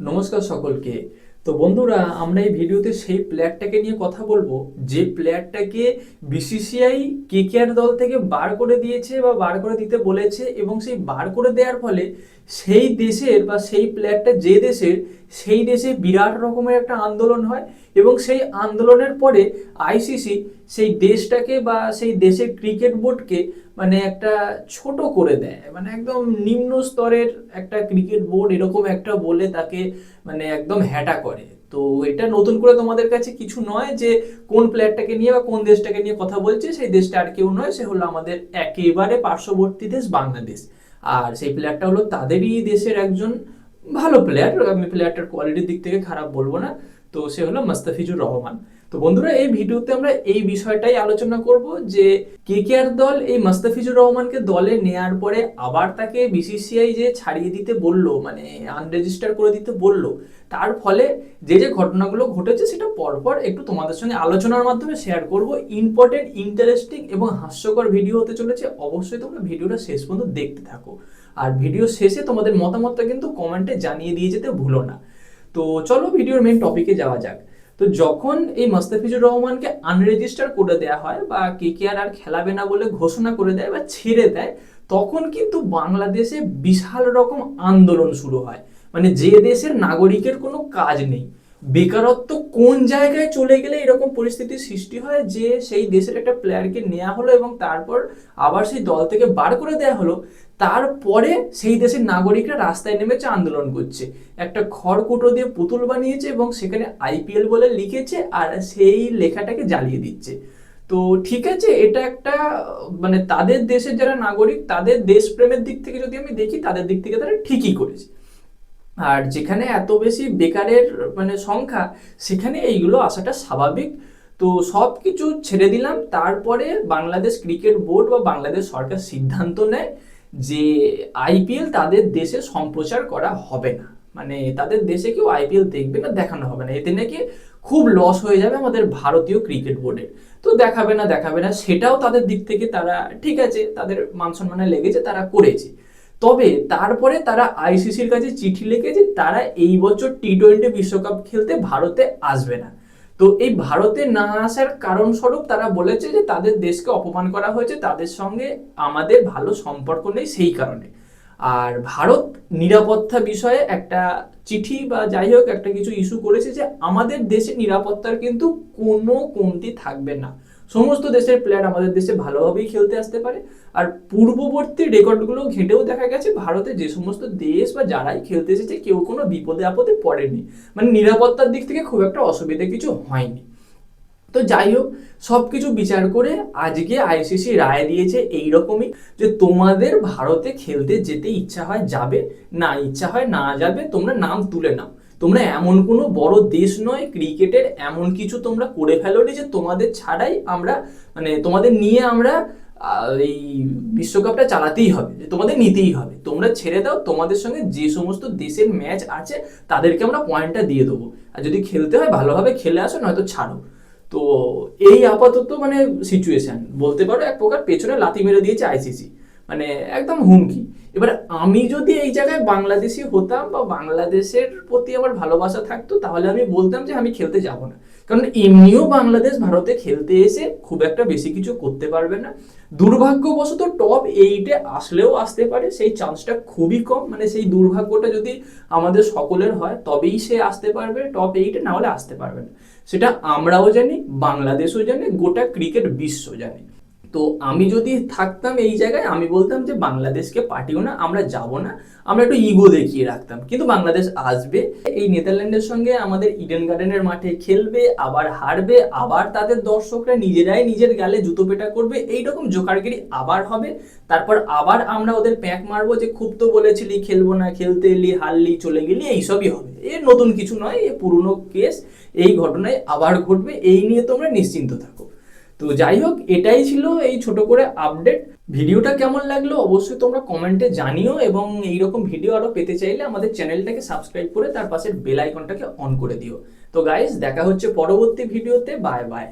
নমস্কার সকলকে। তো বন্ধুরা, আমরা এই ভিডিওতে সেই প্লেয়ারটাকে নিয়ে কথা বলব, যে প্লেয়ারটাকে বিসিসিআই কেকেআর দল থেকে বার করে দিয়েছে বা বার করে দিতে বলেছে এবং সেই বার করে দেওয়ার ফলে সেই দেশের বা সেই প্লেয়ারটা যে দেশের, সেই দেশে বিরাট রকমের একটা আন্দোলন হয় এবং সেই আন্দোলনের পরে আইসিসি সেই দেশটাকে বা সেই দেশের ক্রিকেট বোর্ডকে মানে একটা ছোট করে দেয়। মানে একদম নিম্ন স্তরের একটা ক্রিকেট বোর্ড এরকম একটা বলে তাকে মানে একদম হ্যাটা করে। তো এটা নতুন করে তোমাদের কাছে কিছু নয় যে কোন প্লেয়ারটাকে নিয়ে বা কোন দেশটাকে নিয়ে কথা বলছে, সেই দেশটা আর কেউ নয়, সে হলো আমাদের একেবারে পার্শ্ববর্তী দেশ বাংলাদেশ। আর সেই প্লেয়ারটা হলো তাদেরই দেশের একজন ভালো প্লেয়ার আমি প্লেয়ারটার কোয়ালিটির দিক থেকে খারাপ বলব না। তো সে হলো মাস্তাফিজুর রহমান। তো বন্ধুরা, এই ভিডিওতে আমরা এই বিষয়টাই আলোচনা করব যে কেকেআর দল এই মাস্তাফিজুর রহমানকে দলে নেয়ার পরে আবার তাকে বিসিসিআই যে ছাড়িয়ে দিতে বলল মানে আনরেজিস্টার করে দিতে বলল, তার ফলে যে যে ঘটনাগুলো ঘটেছে সেটা পরপর একটু তোমাদের সঙ্গে আলোচনার মাধ্যমে শেয়ার করব। ইম্পর্টেন্ট ইন্টারেস্টিং এবং হাস্যকর ভিডিও হতে চলেছে। অবশ্যই তোমরা ভিডিওটা শেষ পর্যন্ত দেখতে থাকো। আর ভিডিও শেষে তোমাদের মতামতটা কিন্তু কমেন্টে জানিয়ে দিয়ে যেতে ভুলো না। তো চলো ভিডিওর মেন টপিকে যাওয়া যাক। তো যখন এই মাস্তাফিজুর রহমানকে আনরেজিস্টার করে দেয়া হয় বা কে কে আর খেলাবে না বলে ঘোষণা করে দেয় বা ছেড়ে দেয়, তখন কিন্তু বাংলাদেশে বিশাল রকম আন্দোলন শুরু হয়। মানে যে দেশের নাগরিকের কোনো কাজ নেই। বেকারত্ব কোন জায়গায় চলে গেলে এরকম পরিস্থিতির সৃষ্টি হয়? যে সেই দেশের একটা প্লেয়ারকে নেওয়া হলো এবং তারপর আবার সেই দল থেকে বার করে দেওয়া হলো, তারপরে সেই দেশের নাগরিকরা রাস্তায় নেমেছে, আন্দোলন করছে। একটা খড়কুটো দিয়ে পুতুল বানিয়েছে এবং সেখানে আইপিএল বলে লিখেছে আর সেই লেখাটাকে জ্বালিয়ে দিচ্ছে। তো ঠিক আছে, এটা একটা মানে তাদের দেশের যারা নাগরিক, তাদের দেশপ্রেমের দিক থেকে যদি আমি দেখি, তাদের দিক থেকে তারা ঠিকই করেছে। আর যেখানে এত বেশি বেকারের মানে সংখ্যা, সেখানে এইগুলো আসাটা স্বাভাবিক। তো সব কিছু ছেড়ে দিলাম। তারপরে বাংলাদেশ ক্রিকেট বোর্ড বা বাংলাদেশ সরকার সিদ্ধান্ত নেয় যে আইপিএল তাদের দেশে সম্প্রচার করা হবে না। মানে তাদের দেশে কেউ আইপিএল দেখবে না, দেখানো হবে না। এতে নাকি খুব লস হয়ে যাবে আমাদের ভারতীয় ক্রিকেট বোর্ডের। তো দেখাবে না দেখাবে না, সেটাও তাদের দিক থেকে তারা, ঠিক আছে, তাদের মান সম্মানে লেগেছে, তারা করেছে। তবে তারপরে তারা আইসিসির কাছে চিঠি লিখেছে তারা এই বছর টি টোয়েন্টি বিশ্বকাপ খেলতে ভারতে আসবে না। তো এই ভারতে না আসার কারণ স্বরূপ তারা বলেছে যে তাদের দেশকে অপমান করা হয়েছে, তাদের সঙ্গে আমাদের ভালো সম্পর্ক নেই সেই কারণে। আর ভারত নিরাপত্তা বিষয়ে একটা চিঠি বা যাই হোক একটা কিছু ইস্যু করেছে যে আমাদের দেশে নিরাপত্তার কিন্তু কোনো কমতি থাকবে না। সমস্ত দেশের প্লেয়ার আমাদের দেশে ভালোভাবেই খেলতে আসতে পারে। আর পূর্ববর্তী রেকর্ডগুলো ঘেঁটেও দেখা গেছে, ভারতে যে সমস্ত দেশ বা যারাই খেলতে এসেছে, কেউ কোনো বিপদে আপদে পড়েনি। মানে নিরাপত্তার দিক থেকে খুব একটা অসুবিধা কিছু হয়নি। তো যাই হোক সব কিছু বিচার করে আজকে আইসিসি রায় দিয়েছে এই রকমই যে তোমাদের ভারতে খেলতে যেতে ইচ্ছা হয় যাবে, না ইচ্ছা হয় না যাবে, তোমরা নাম তুলে নাও। তোমরা এমন কোনো বড় দেশ নয়, ক্রিকেটের এমন কিছু তোমরা করে ফেলোনি যে তোমাদের ছাড়াই আমরা মানে তোমাদের নিয়ে আমরা এই বিশ্বকাপটা চালাতেই হবে, যে তোমাদের নিতেই হবে। তোমরা ছেড়ে দাও, তোমাদের সঙ্গে যে সমস্ত দেশের ম্যাচ আছে, তাদেরকে আমরা পয়েন্টটা দিয়ে দেবো। আর যদি খেলতে হয়, ভালোভাবে খেলে আসো, নয়তো ছাড়ো। তো এই আপাতত মানে সিচুয়েশন বলতে পারো এক প্রকার পেছনে লাথি মেরে দিয়েছে আইসিসি মানে একদম হুমকি। এবার আমি যদি এই জায়গায় বাংলাদেশি হতাম বা বাংলাদেশের প্রতি আমার ভালোবাসা থাকতো, তাহলে আমি বলতাম যে আমি খেলতে যাব না। কারণ এমনিও বাংলাদেশ ভারতে খেলতে এসে খুব একটা বেশি কিছু করতে পারবে না। দুর্ভাগ্যবশত টপ এইটে আসলেও আসতে পারে, সেই চান্সটা খুবই কম। মানে সেই দুর্ভাগ্যটা যদি আমাদের সকলের হয়, তবেই সে আসতে পারবে টপ এইটে না হলে আসতে পারবে না। সেটা আমরাও জানি, বাংলাদেশও জানে, গোটা ক্রিকেট বিশ্ব জানে। তো আমি যদি থাকতাম এই জায়গায়, আমি বলতাম যে বাংলাদেশকে পাঠিও না, আমরা যাব না। আমরা একটু ইগো দেখিয়ে রাখতাম। কিন্তু বাংলাদেশ আসবে, এই নেদারল্যান্ডের সঙ্গে আমাদের ইডেন গার্ডেনের মাঠে খেলবে, আবার হারবে, আবার তাদের দর্শকরা নিজেরাই নিজের গালে জুতো পেটা করবে, এইরকম জোকারগিরি আবার হবে। তারপর আবার আমরা ওদের প্যাক মারবো যে খুব তো বলেছিলি, খেলব না, খেলতে এলি, হারলি, চলে গেলি, এইসবই হবে। এর নতুন কিছু নয়, এ পুরনো কেস এই ঘটনায় আবার ঘটবে, এই নিয়ে তোমরা নিশ্চিন্ত থাকো। তো যাই হোক, এটাই ছিল এই ছোট করে আপডেট ভিডিওটা কেমন লাগল অবশ্যই তোমরা কমেন্টে জানিও এবং এইরকম ভিডিও আরও পেতে চাইলে আমাদের চ্যানেলটাকে সাবস্ক্রাইব করে তার পাশের বেল আইকনটাকে অন করে দিও। তো গাইজ দেখা হচ্ছে পরবর্তী ভিডিওতে বাই বাই